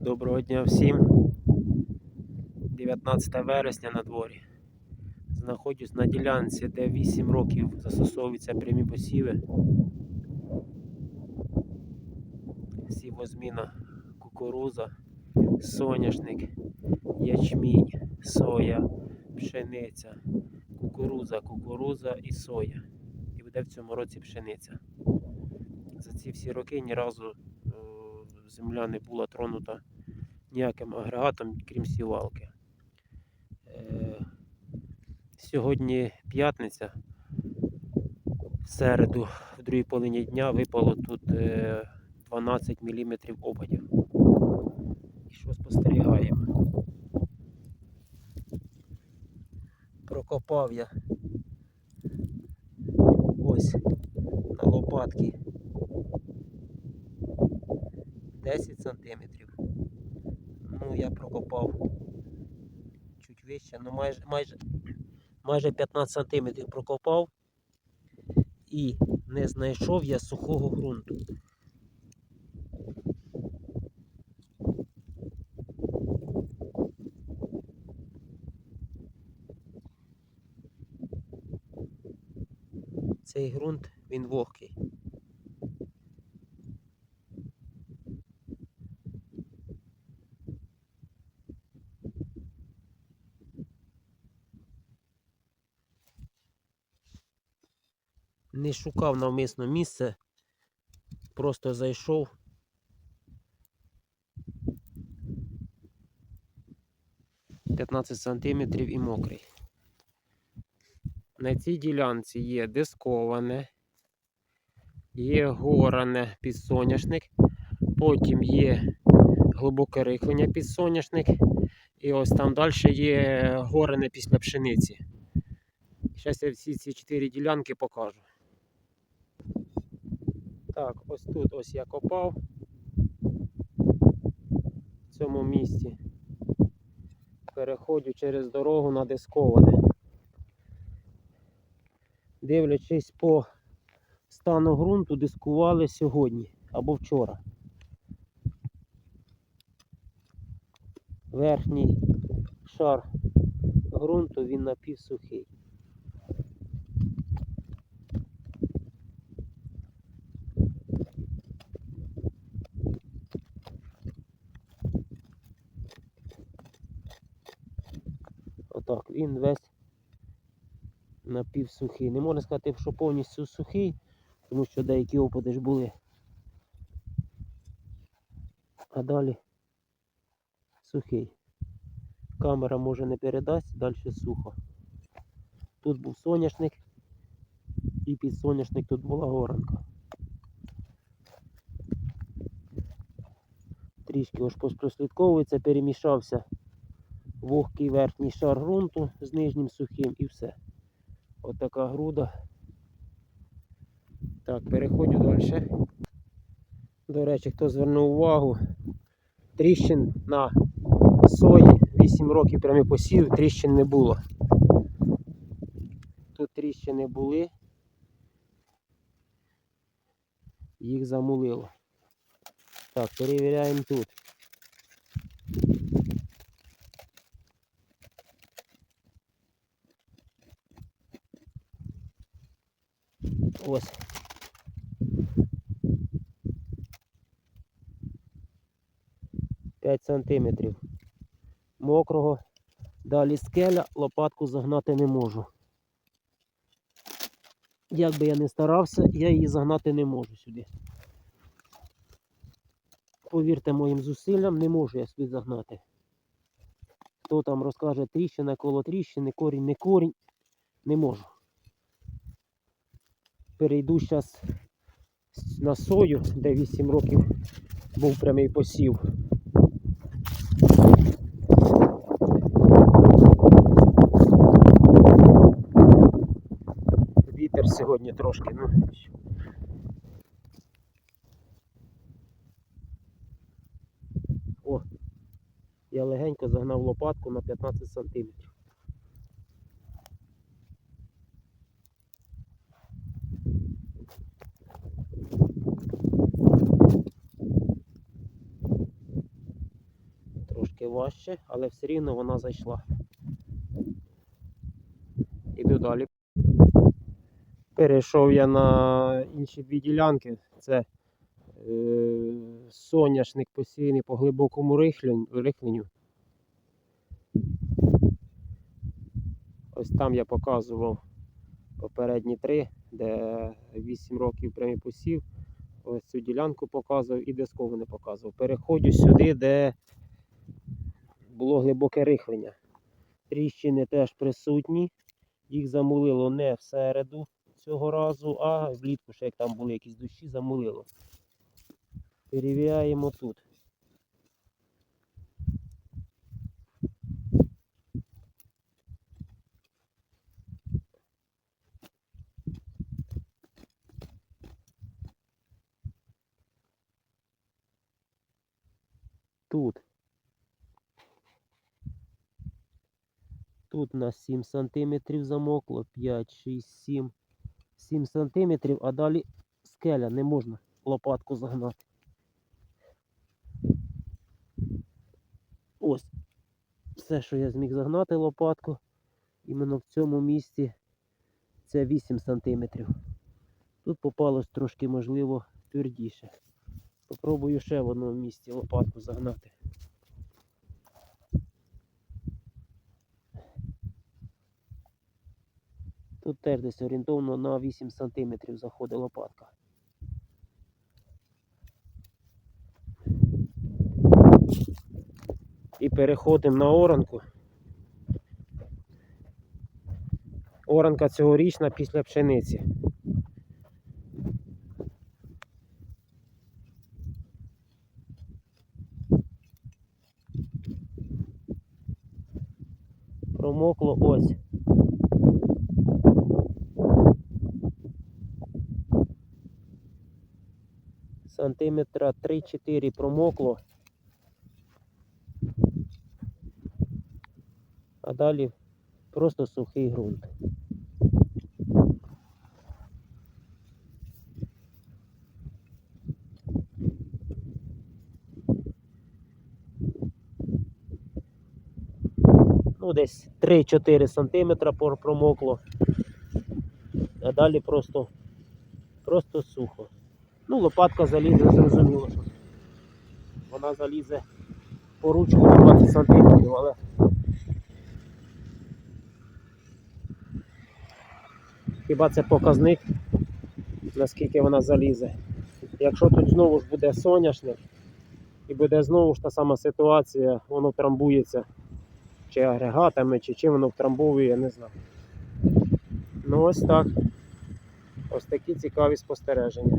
Доброго дня всім. 19 вересня на дворі. Знаходжусь на ділянці, де 8 років застосовуються прямі посіви. Сівозміна кукуруза, соняшник, ячмінь, соя, пшениця, кукуруза, кукуруза і соя. І буде в цьому році пшениця. За ці всі роки ні разу земля не була тронута ніяким агрегатом, крім сівалки. Е, Сьогодні п'ятниця. В середу, в другій половині дня випало тут е, 12 мм опадів. І що спостерігаємо? Прокопав я ось на лопатки 10 сантиметрів. Ну, я прокопав чуть вище, ну майже, майже, майже 15 сантиметрів прокопав і не знайшов я сухого ґрунту. Цей ґрунт він вогкий. Не шукав навмисно місце, просто зайшов. П'ятнадцять сантиметрів і мокрий. На цій ділянці є дисковане, є горане підсоняшник, потім є глибоке рихлення підсоняшник, і ось там далі є горене після пшениці. Зараз я всі ці чотири ділянки покажу. Так, ось тут ось я копав в цьому місці. Переходжу через дорогу на дисковане. Дивлячись по стану ґрунту, дискували сьогодні або вчора. Верхній шар ґрунту він напівсухий. Отак, він весь напівсухий. Не можна сказати, що повністю сухий, тому що деякі опади ж були. А далі сухий. Камера може не передасть, далі сухо. Тут був соняшник і під соняшник тут була горанка. Трішки ось прослідковується, перемішався вогкий верхній шар ґрунту з нижнім сухим і все. Отака груда. Так, переходжу далі. До речі, хто звернув увагу, тріщин на сої 8 років прямий посів, тріщин не було. Тут тріщини були, їх замулило. Так, перевіряємо тут. Ось. П'ять сантиметрів. Мокрого. Далі скеля, лопатку загнати не можу. Як би я не старався, я її загнати не можу сюди. Повірте моїм зусиллям, не можу я сюди загнати. Хто там розкаже тріщина коло тріщини, корінь не корінь, не можу перейду зараз на сою, де 8 років був прямий посів. Вітер сьогодні трошки, ну. О, я легенько загнав лопатку на 15 сантиметрів. трошки важче, але все рівно вона зайшла. Іду далі. Перейшов я на інші дві ділянки. Це е, соняшник посіяний по глибокому рихленню. Ось там я показував попередні три, де 8 років прямий посів. Ось цю ділянку показував і дискову не показував. Переходжу сюди, де було глибоке рихлення. Тріщини теж присутні. Їх замулило не всереду цього разу, а влітку, ще як там були якісь дощі, замулило. Перевіряємо тут. Тут. Тут у нас 7 сантиметрів замокло, 5, 6, 7. 7 сантиметрів, а далі скеля, не можна лопатку загнати. Ось. Все, що я зміг загнати лопатку, іменно в цьому місці це 8 сантиметрів. Тут попалось трошки, можливо, твердіше. Попробую ще в одному місці лопатку загнати. Тут теж десь орієнтовно на 8 см заходить лопатка. І переходимо на оранку. Оранка цьогорічна після пшениці. Промокло ось. Сантиметра 3-4 промокло. А далі просто сухий ґрунт. Ну, десь 3-4 сантиметра промокло. А далі просто, просто сухо. Ну, лопатка залізе, зрозуміло, що вона залізе по ручку на 20 сантиметрів, але хіба це показник, наскільки вона залізе. Якщо тут знову ж буде соняшник і буде знову ж та сама ситуація, воно трамбується чи агрегатами, чи чим воно втрамбовує, я не знаю. Ну ось так. Ось такі цікаві спостереження.